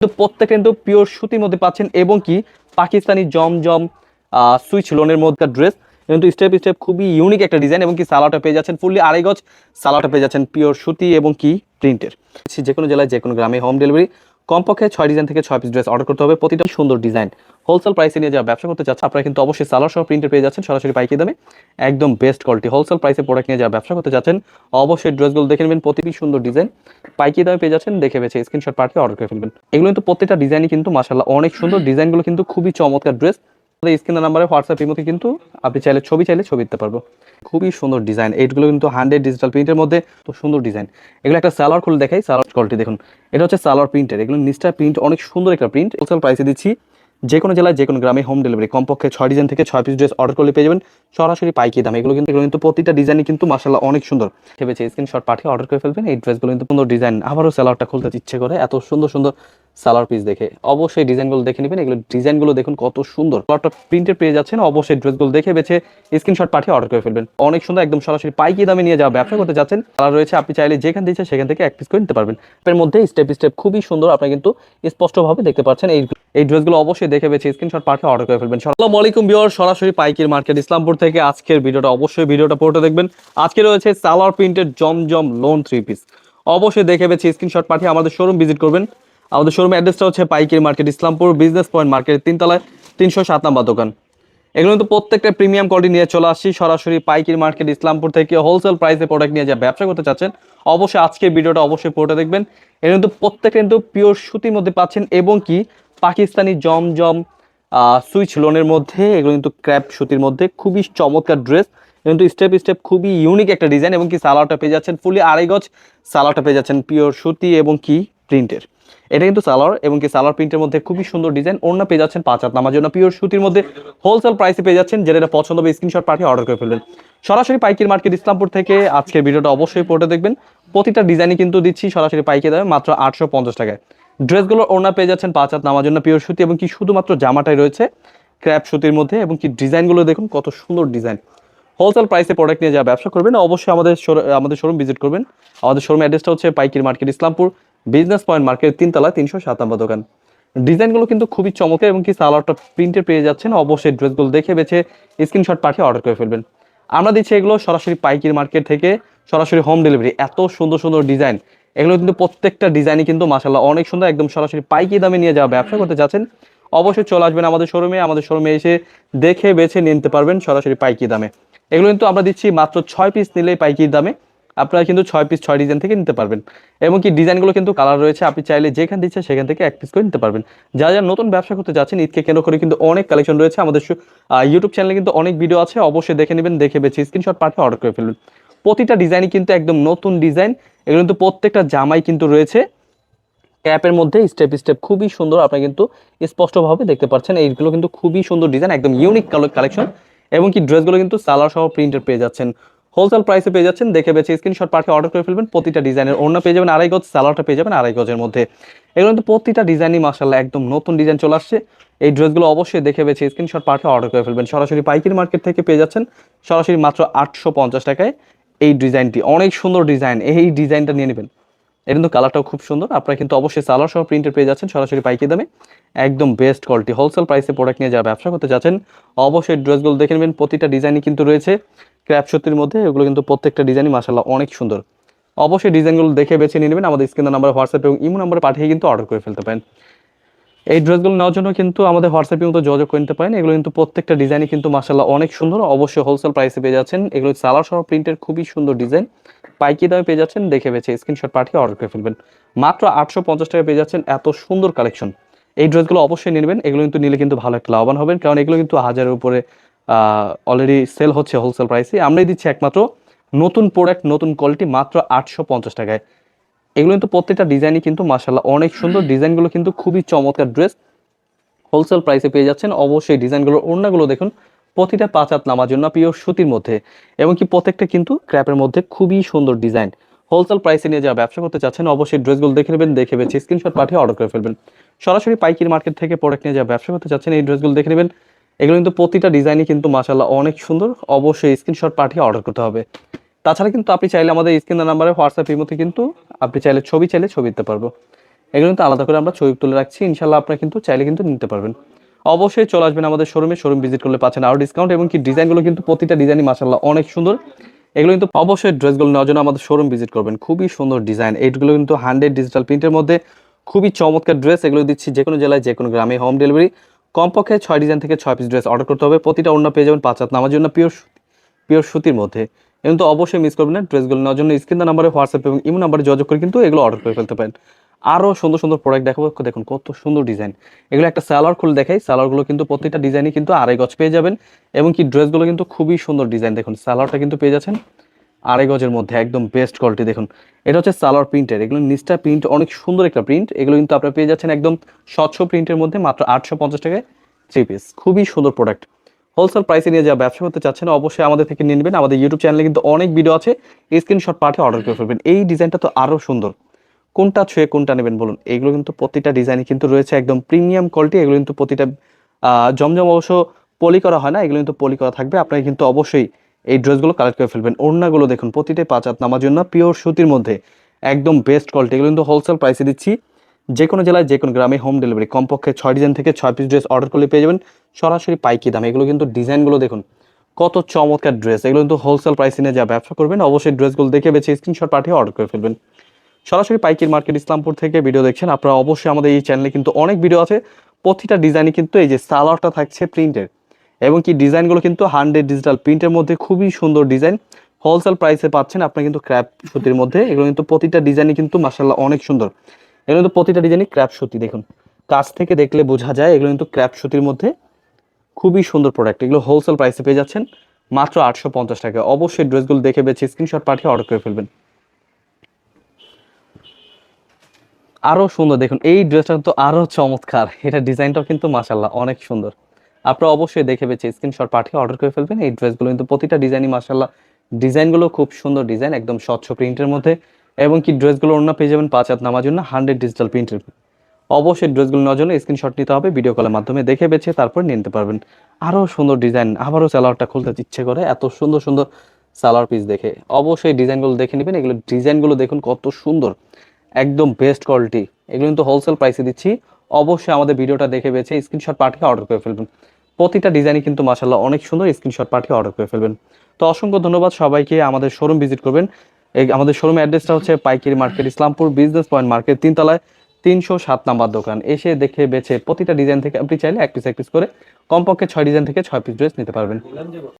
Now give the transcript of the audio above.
তো প্রত্যেকটা কিন্তু পিওর সুতির মধ্যে পাচ্ছেন এবং কি পাকিস্তানি জমজম সুইচ লোনের মধ্যে ড্রেস কিন্তু স্টেপ স্টেপ খুবই ইউনিক একটা ডিজাইন এবং কি সালাটা পেয়ে যাচ্ছেন ফুললি আড়াই গজ। সালাটা পেয়ে যাচ্ছেন পিওর সুতি এবং কি প্রিন্টের যে কোনো জেলায়, যে কোনো গ্রামে হোম ডেলিভারি কমপক্ষে ছয় ডিজাইন থেকে ছয় পিস ড্রেস অর্ডার করতে হবে। প্রতিটা সুন্দর ডিজাইন। হোলসেল প্রাইসে নিয়ে যাওয়া ব্যবসা করতে চাচ্ছে আপনারা কিন্তু অবশ্যই সালার সহ প্রিন্টে পেয়ে যাচ্ছেন সরাসরি পাইকি দামে। একদম বেস্ট কোয়ালিটি হোলসেল প্রাইসে প্রোডাক্ট নিয়ে যাওয়া ব্যবসা করতে যাচ্ছেন অবশ্যই ড্রেসগুলো দেখে নেবেন প্রতিটি সুন্দর ডিজাইন। পাইকি দামে পেয়ে যাচ্ছেন দেখে বেছে স্ক্রিনশট পাঠিয়ে অর্ডার করে ফেলবেন। এগুলো কিন্তু প্রত্যেকটা ডিজাইনই কিন্তু মাসাল্লাহ অনেক সুন্দর। ডিজাইনগুলো কিন্তু খুবই চমৎকার ড্রেস আমাদের স্ক্রিনের নাম্বারে হোয়াটসঅ্যাপ ইমোতে কিন্তু আপনি চাইলে ছবি চাইলে ছবি দিতে পারব। খুবই সুন্দর ডিজাইন এইগুলো কিন্তু হান্ড্রেড ডিজিটাল প্রিন্টের মধ্যে তো সুন্দর ডিজাইন এগুলো একটা সালোয়ার খুলে দেখাই, সালোয়ার কোয়ালিটি দেখুন। এটা হচ্ছে সালোয়ার প্রিন্টের এগুলো নিচটা প্রিন্ট অনেক সুন্দর একটা প্রিন্ট হোলসেল প্রাইসে দিচ্ছি যে কোনো জেলায় যে কোনো গ্রামে হোম ডেলিভারি কমপক্ষে ছয় ডিজাইন থেকে ছয় পিস ড্রেস অর্ডার করলে পেয়ে যাবেন। সরাসরি পাইকি দাম। এগুলো কিন্তু এগুলো কিন্তু প্রতিটা ডিজাইনই কিন্তু মাসাল্লাহ অনেক সুন্দর। ভেবেছে স্ক্রিনশট পাঠিয়ে অর্ডার করে ফেলবেন। এই ড্রেসগুলো কিন্তু সুন্দর ডিজাইন আবারও সালোয়ারটা খুলতে ইচ্ছে করে। এত সুন্দর সুন্দর সালোয়ার পিস দেখে। অবশ্যই ডিজাইনগুলো দেখে নেবেন। এগুলো ডিজাইনগুলো দেখুন কত সুন্দর। সালোয়ারটা প্রিন্টের পেয়ে যাচ্ছেন। অবশ্যই ড্রেসগুলো দেখে বেছে স্ক্রিনশট পাঠিয়ে অর্ডার করে ফেলবেন। অনেক সুন্দর, একদম সরাসরি পাইকি দামে নিয়ে যাওয়া ব্যবসা করতে যাচ্ছেন। কালার রয়েছে, আপনি চাইলে যেখান দিচ্ছে সেখান থেকে এক পিস করে নিতে পারবেন। এর মধ্যে স্টেপ স্টেপ খুবই সুন্দর আপনি কিন্তু স্পষ্টভাবে দেখতে পাচ্ছেন এই এই ড্রেসগুলো অবশ্যই দেখে বেছে স্ক্রিনশট পাঠিয়ে অর্ডার করে ফেলবেন। আসসালামু আলাইকুম বিয়র সরাসরি পাইকির মার্কেট ইসলামপুর থেকে আজকের ভিডিওটা অবশ্যই ভিডিওটা পড়তে দেখবেন। আজকে রয়েছে সালোয়ার প্রিন্টের জমজম লোন থ্রি পিস অবশ্যই দেখে বেছে স্ক্রিনশট পাঠিয়ে আমাদের শোরুম ভিজিট করবেন। আমাদের শোরুম অ্যাড্রেসটা হচ্ছে পাইকির মার্কেট, ইসলামপুর বিজনেস পয়েন্ট মার্কেটের তিনতলায় তিনশো সাত নাম্বার দোকান। এগুলো কিন্তু প্রত্যেকটা প্রিমিয়াম কোয়ালিটি নিয়ে চলে আসছি সরাসরি পাইকির মার্কেট, ইসলামপুর থেকে হোলসেল প্রাইসে প্রোডাক্ট নিয়ে যা ব্যবসা করতে চাচ্ছেন, অবশ্যই আজকের ভিডিওটা অবশ্যই পড়ে দেখবেন। এগুলো কিন্তু প্রত্যেকটা কিন্তু পিওর সুতির মধ্যে পাচ্ছেন এবং কি পাকিস্তানি জমজম সুইচ লোনের মধ্যে, এগুলো কিন্তু ক্র্যাপ সুতির মধ্যে। খুবই চমৎকার ড্রেস কিন্তু স্টেপ স্টেপ খুবই ইউনিক একটা ডিজাইন এবং কি সালোয়ারটা পেয়ে যাচ্ছেন। ফুলি আড়াই গজ সালোয়ারটা পেয়ে যাচ্ছেন পিওর সুতি এবং কি প্রিন্টের এটা কিন্তু সালোয়ার এবং কি সালোয়ার প্রিন্টের মধ্যে খুবই সুন্দর ডিজাইন অন্য পেয়ে যাচ্ছেন পাঁচ হাত নামার জন্য। পিওর সুতির মধ্যে হোলসেল প্রাইসে পেয়ে যাচ্ছেন। যেটা এটা পছন্দ হবে স্ক্রিনশট পাঠিয়ে অর্ডার করে ফেলবেন। সরাসরি পাইকির মার্কেট ইসলামপুর থেকে আজকের ভিডিওটা অবশ্যই পড়ে দেখবেন। প্রতিটা ডিজাইনই কিন্তু দিচ্ছি সরাসরি পাইকে দেবে মাত্র আটশো পঞ্চাশ টাকায়। ড্রেসগুলোর ওড়না পেয়ে যাচ্ছেন পাঁচ হাত নামার জন্য পিওর সুতি এবং কি শুধুমাত্র জামাটাই রয়েছে ক্র্যাপ সুতির মধ্যে এবং কি ডিজাইনগুলো দেখুন, কত সুন্দর ডিজাইন হোলসেল প্রাইসে প্রোডাক্ট নিয়ে যা ব্যবসা করবেন, অবশ্যই আমাদের আমাদের শোরুম ভিজিট করবেন। আমাদের শোরুম অ্যাড্রেসটা হচ্ছে পাইকির market Islampur. Business point market তিনতলা, তিনশো সাত দোকান। ডিজাইনগুলো কিন্তু খুবই চমৎকার এবং কি সালোয়ারটা প্রিন্টে পেয়ে যাচ্ছেন। অবশ্যই ড্রেসগুলো দেখে বেছে স্ক্রিনশট পাঠিয়ে অর্ডার করে ফেলবেন। আমরা দিচ্ছি এগুলো সরাসরি পাইকির মার্কেট থেকে, সরাসরি হোম ডেলিভারি এত সুন্দর সুন্দর ডিজাইন এগুলো কিন্তু প্রত্যেকটা ডিজাইনই কিন্তু মাসাল্লাহ অনেক সুন্দর, একদম সরাসরি পাইকি দামে নিয়ে যাওয়া ব্যবসা করতে চাচ্ছেন অবশ্যই চলে আসবেন আমাদের শোরুমে আমাদের শোরুমে এসে দেখে, বেছে নিতে পারবেন সরাসরি পাইকি দামে। এগুলো কিন্তু আমরা দিচ্ছি মাত্র ছয় পিস নিলেই পাইকির দামে। আপনারা কিন্তু ছয় পিস ছয় ডিজাইন থেকে নিতে পারবেন। এবং কি ডিজাইনগুলো কিন্তু কালার রয়েছে, আপনি চাইলে যেখান দিচ্ছে সেখান থেকে এক পিস করে নিতে পারবেন। যারা যারা নতুন ব্যবসা করতে যাচ্ছেন, ঈদকে কেন্দ্র করে কিন্তু অনেক কালেকশন রয়েছে আমাদের ইউটিউব চ্যানেলে কিন্তু অনেক ভিডিও আছে, অবশ্যই দেখে নেবেন, দেখে বেছে স্ক্রিনশট পাঠিয়ে অর্ডার করে ফেলবেন প্রতিটা ডিজাইনই কিন্তু একদম নতুন ডিজাইন এগুলো কিন্তু প্রত্যেকটা জামাই কিন্তু রয়েছে। ক্যাপের মধ্যে স্টেপ স্টেপ খুবই সুন্দর, আপনি কিন্তু স্পষ্টভাবে দেখতে পাচ্ছেন, এইগুলো কিন্তু খুবই সুন্দর ডিজাইন একদম ইউনিক কালেকশন এবং কি ড্রেসগুলো কিন্তু সালার সহ প্রিন্টের পেয়ে যাচ্ছেন। হোলসেল প্রাইসে পেয়ে যাচ্ছেন, দেখে বেছে স্ক্রিনশট পাঠিয়ে অর্ডার করে ফেলবেন, প্রতিটা ডিজাইনের অন্য পেয়ে যাবেন, আড়াই গজ সালোয়ারটা পেয়ে যাবেন আড়াই গজের মধ্যে। এগুলো কিন্তু প্রতিটা ডিজাইনই মাসাল্লাহ একদম নতুন ডিজাইন চলে আসছে। এই ড্রেসগুলো অবশ্যই দেখে বেছে স্ক্রিনশট পাঠিয়ে অর্ডার করে ফেলবেন। সরাসরি পাইকারি মার্কেট থেকে পেয়ে যাচ্ছেন, সরাসরি মাত্র আটশো পঞ্চাশ টাকায় এই ডিজাইনটি অনেক সুন্দর ডিজাইন এই ডিজাইনটা নিয়ে নেবেন। এর কিন্তু কালারটাও খুব সুন্দর। আপনারা কিন্তু অবশ্যই সালোয়ার সহ প্রিন্টের পেয়ে যাচ্ছেন সরাসরি পাইকি দামে। একদম বেস্ট কোয়ালিটি হোলসেল প্রাইসে প্রোডাক্ট নিয়ে যারা ব্যবসা করতে যাচ্ছেন, অবশ্যই ড্রেসগুলো দেখে নেবেন। প্রতিটা ডিজাইনই কিন্তু রয়েছে। ক্র্যাপ সত্যির মধ্যে এগুলো কিন্তু প্রত্যেকটা ডিজাইনই মাসাল্লাহ অনেক সুন্দর। অবশ্যই ডিজাইনগুলো দেখে বেছে নিয়ে নেবেন। আমাদের স্ক্রিনের নাম্বার হোয়াটসঅ্যাপ এবং ইমো নাম্বারে পাঠিয়ে কিন্তু অর্ডার করে ফেলতে পারেন। এই ড্রেসগুলো নেওয়ার জন্য কিন্তু আমাদের হোয়াটসঅ্যাপে মতো যোগাযোগ করে নিতে পারেন। এগুলো কিন্তু প্রত্যেকটা ডিজাইনই কিন্তু মাসাল্লাহ অনেক সুন্দর। অবশ্যই হোলসেল প্রাইসে পেয়ে যাচ্ছেন। এগুলো সালার সহ প্রিন্টের খুবই সুন্দর ডিজাইন পাইকি দামে পেয়ে যাচ্ছেন, দেখে বেছে স্ক্রিনশট পাঠিয়ে অর্ডার করে ফেলবেন। মাত্র আটশো পঞ্চাশ টাকা পেয়ে যাচ্ছেন এত সুন্দর কালেকশন এই ড্রেসগুলো অবশ্যই নেবেন, এগুলো কিন্তু নিলে কিন্তু ভালো একটা লাভবান হবেন, কারণ এগুলো কিন্তু হাজারের উপরে অলরেডি সেল হচ্ছে হোলসেল প্রাইসে আমরাই দিচ্ছি একমাত্র নতুন প্রোডাক্ট নতুন কোয়ালিটি মাত্র আটশো পঞ্চাশ টাকায়। এগুলো কিন্তু প্রত্যেকটা ডিজাইনই কিন্তু মাসাল্লাহ অনেক সুন্দর। ডিজাইনগুলো কিন্তু খুবই চমৎকার ড্রেস হোলসেল প্রাইসে পেয়ে যাচ্ছেন। অবশ্যই ডিজাইনগুলোর ওড়নাগুলো দেখুন। প্রতিটা পাঁচ হাত নামার জন্য পিওর সুতির মধ্যে, এবং কি প্রত্যেকটা কিন্তু ক্র্যাপের মধ্যে খুবই সুন্দর ডিজাইন। হোলসেল প্রাইসে নিয়ে যারা ব্যবসা করতে চাচ্ছেন, অবশ্যই ড্রেসগুলো দেখে নেবেন, দেখে বেছে স্ক্রিনশট পাঠিয়ে অর্ডার করে ফেলবেন। সরাসরি পাইকির মার্কেট থেকে প্রোডাক্ট নিয়ে যারা ব্যবসা করতে চাচ্ছেন, এই ড্রেসগুলো দেখে নেবেন। এগুলো কিন্তু প্রতিটা ডিজাইনই কিন্তু মাসাল্লাহ অনেক সুন্দর। অবশ্যই স্ক্রিনশট পাঠিয়ে অর্ডার করতে হবে। তাছাড়া কিন্তু আপনি চাইলে আমাদের স্ক্রিনের নাম্বারে হোয়াটসঅ্যাপ ইমোতে কিন্তু আপনি চাইলে ছবি চাইলে ছবি দিতে পারব। এগুলো কিন্তু আলাদা করে আমরা ছবি তুলে রাখছি। ইনশাল্লাহ আপনারা কিন্তু চাইলে কিন্তু নিতে পারবেন। অবশ্যই চলে আসবেন আমাদের শোরুমে শোরুম ভিজিট করলে পাচ্ছেন আরও ডিসকাউন্ট এবং কি ডিজাইনগুলো কিন্তু প্রতিটা ডিজাইনই মাসাল্লাহ অনেক সুন্দর। এগুলো কিন্তু অবশ্যই ড্রেসগুলো নেওয়ার জন্য আমাদের শোরুম ভিজিট করবেন। খুবই সুন্দর ডিজাইন এইগুলো কিন্তু হান্ড্রেড ডিজিটাল প্রিন্টের মধ্যে খুবই চমৎকার ড্রেস এগুলো দিচ্ছি যে কোনো জেলায়, যে কোনো গ্রামে হোম ডেলিভারি কমপক্ষে ছয় ডিজাইন থেকে ছয় পিস ড্রেস অর্ডার করতে হবে। প্রতিটা অন্য পেয়ে যাবেন পাঁচ হাত নামার জন্য পিওর পিওর সুতির মধ্যে। কিন্তু অবশ্যই মিস করবেন না। ড্রেসগুলো নেওয়ার জন্য স্ক্রিন নাম্বারে হোয়াটসঅ্যাপ এবং ইমো নাম্বারে যোগাযোগ করে কিন্তু এগুলো অর্ডার করে ফেলতে পারেন। আরও সুন্দর সুন্দর প্রোডাক্ট দেখাবো। দেখুন কত সুন্দর ডিজাইন এগুলো একটা স্যালার খুলে দেখাই। স্যালারগুলো কিন্তু প্রত্যেকটা ডিজাইনই কিন্তু আড়াই গজ পেয়ে যাবেন। এবং কি ড্রেসগুলো কিন্তু খুবই সুন্দর ডিজাইন দেখুন স্যালারটা কিন্তু পেয়ে যাচ্ছেন আড়াই গজের মধ্যে, একদম বেস্ট কোয়ালিটি দেখুন, এটা হচ্ছে সালোয়ার প্রিন্টের এগুলো নিচটা প্রিন্ট অনেক সুন্দর একটা প্রিন্ট এগুলো কিন্তু আপনারা পেয়ে যাচ্ছেন একদম স্বচ্ছ প্রিন্টের মধ্যে, মাত্র আটশো পঞ্চাশ টাকায় থ্রি পিস খুবই সুন্দর প্রোডাক্ট হোলসেল প্রাইসে নিয়ে যা ব্যবসা করতে চাচ্ছেন, অবশ্যই আমাদের থেকে নিয়ে নেবেন। আমাদের ইউটিউব চ্যানেলে কিন্তু অনেক ভিডিও আছে। স্ক্রিনশট পাঠিয়ে অর্ডার করে ফেলবেন। এই ডিজাইনটা তো আরও সুন্দর। কোনটা ছুঁয়ে কোনটা নেবেন বলুন। এগুলো কিন্তু প্রতিটা ডিজাইনই কিন্তু রয়েছে, একদম প্রিমিয়াম কোয়ালিটি এগুলো কিন্তু প্রতিটা জমজম অবশ্য পলি করা হয় না, এগুলো কিন্তু পলি করা থাকবে। আপনারা কিন্তু অবশ্যই এই ড্রেসগুলো কালেক্ট করে ফেলবেন। ওড়নাগুলো দেখুন, প্রতিটাই পাঁচ হাত নামার জন্য পিওর সুতির মধ্যে, একদম বেস্ট কোয়ালিটি এগুলো কিন্তু হোলসেল প্রাইসে দিচ্ছি। যে কোনো জেলায় যে কোনো গ্রামে হোম ডেলিভারি কমপক্ষে ছয় ডিজাইন থেকে ছয় পিস ড্রেস অর্ডার করলে পেয়ে যাবেন। সরাসরি পাইকি দাম। এগুলো কিন্তু ডিজাইনগুলো দেখুন, কত চমৎকার ড্রেস এগুলো কিন্তু হোলসেল প্রাইসে নিয়ে যা ব্যবসা করবেন, অবশ্যই ড্রেসগুলো দেখে বেছে স্ক্রিনশট পাঠিয়ে অর্ডার করে ফেলবেন। সরাসরি পাইকির মার্কেট ইসলামপুর থেকে ভিডিও দেখছেন। আপনারা অবশ্যই আমাদের এই চ্যানেলে কিন্তু অনেক ভিডিও আছে। প্রতিটা ডিজাইনই কিন্তু এই যে সালোয়ারটা থাকছে প্রিন্টের এবং কি ডিজাইনগুলো কিন্তু হান্ড্রেড ডিজিটাল প্রিন্টের মধ্যে খুবই সুন্দর ডিজাইন হোলসেল প্রাইসে পাচ্ছেন আপনি কিন্তু ক্র্যাপ সুতির মধ্যে। এগুলো কিন্তু প্রতিটা ডিজাইনই কিন্তু মাসাল্লাহ অনেক সুন্দর। এগুলো কিন্তু প্রতিটা ডিজাইনই ক্র্যাপ সুতি, দেখুন। কাছ থেকে দেখলে বোঝা যায় এগুলো কিন্তু ক্র্যাপ সুতির মধ্যে খুবই সুন্দর প্রোডাক্ট এগুলো হোলসেল প্রাইসে পেয়ে যাচ্ছেন মাত্র আটশো পঞ্চাশ টাকা। অবশ্যই ড্রেসগুলো দেখে বেছে স্ক্রিনশট পাঠিয়ে অর্ডার করে ফেলবেন। আরও সুন্দর। দেখুন, এই ড্রেসটা তো আরও চমৎকার। এটা ডিজাইনটাও কিন্তু মাসাল্লাহ অনেক সুন্দর। আপনারা অবশ্যই দেখে বেছে স্ক্রিনশট পাঠিয়ে অর্ডার করে ফেলবেন। এই ড্রেসগুলো কিন্তু প্রতিটা ডিজাইনই মাসাল্লাহ ডিজাইনগুলো খুব সুন্দর ডিজাইন, একদম স্বচ্ছ প্রিন্টের মধ্যে। এবং কি ড্রেসগুলো অন্য পেয়ে যাবেন পাঁচ হাত নামার জন্য হান্ড্রেড ডিজিটাল প্রিন্টের অবশ্যই ড্রেসগুলো নেওয়ার জন্য স্ক্রিনশট নিতে হবে ভিডিও কলের মাধ্যমে দেখে বেছে তারপর নিতে পারবেন। আরও সুন্দর ডিজাইন, আবারও সালোয়ারটা খুলতে ইচ্ছে করে, এত সুন্দর সুন্দর সালোয়ার পিস দেখে। অবশ্যই ডিজাইনগুলো দেখে নেবেন। এগুলো ডিজাইনগুলো দেখুন কত সুন্দর। একদম বেস্ট কোয়ালিটি এগুলো কিন্তু হোলসেল প্রাইসে দিচ্ছি। অবশ্যই আমাদের ভিডিওটা দেখে বেছে স্ক্রিনশট পাঠিয়ে অর্ডার করে ফেলবেন। প্রতিটা ডিজাইনই কিন্তু মাসাল্লাহ অনেক সুন্দর স্ক্রিনশট পাঠিয়ে অর্ডার করে ফেলবেন। তো অসংখ্য ধন্যবাদ সবাইকে আমাদের শোরুম ভিজিট করবেন। আমাদের শোরুম অ্যাড্রেসটা হচ্ছে পাইকারি market Islampur business point market তিনতলায় তিনশো সাত নাম্বার দোকান। এসে দেখে বেছে প্রতিটা ডিজাইন থেকে আপনি চাইলে এক পিস এক পিস করে কমপক্ষে ছয় ডিজাইন থেকে ছয় পিস ড্রেস নিতে পারবেন।